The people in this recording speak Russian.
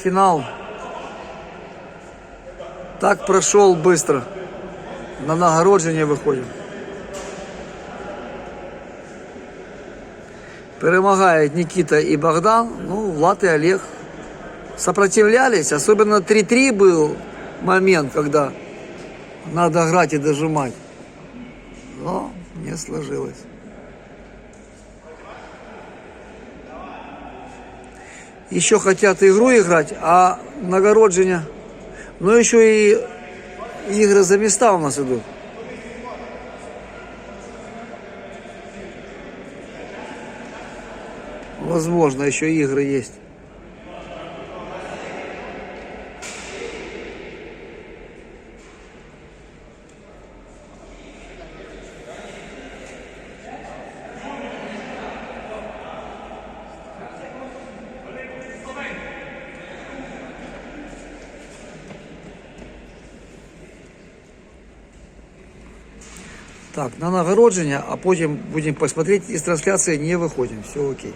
финал. Так прошел быстро. На нагородження виходимо. Перемагають Никита и Богдан. Ну, Влад и Олег сопротивлялись. Особенно 3-3 был момент, когда надо играть и дожимать. Но не сложилось. Еще хотят игру играть, а нагородження. Ну, еще и игры за места у нас идут. Возможно, еще игры есть. Так, на нагородження, а потім будемо посмотреть, із трансляції не виходимо. Все окей.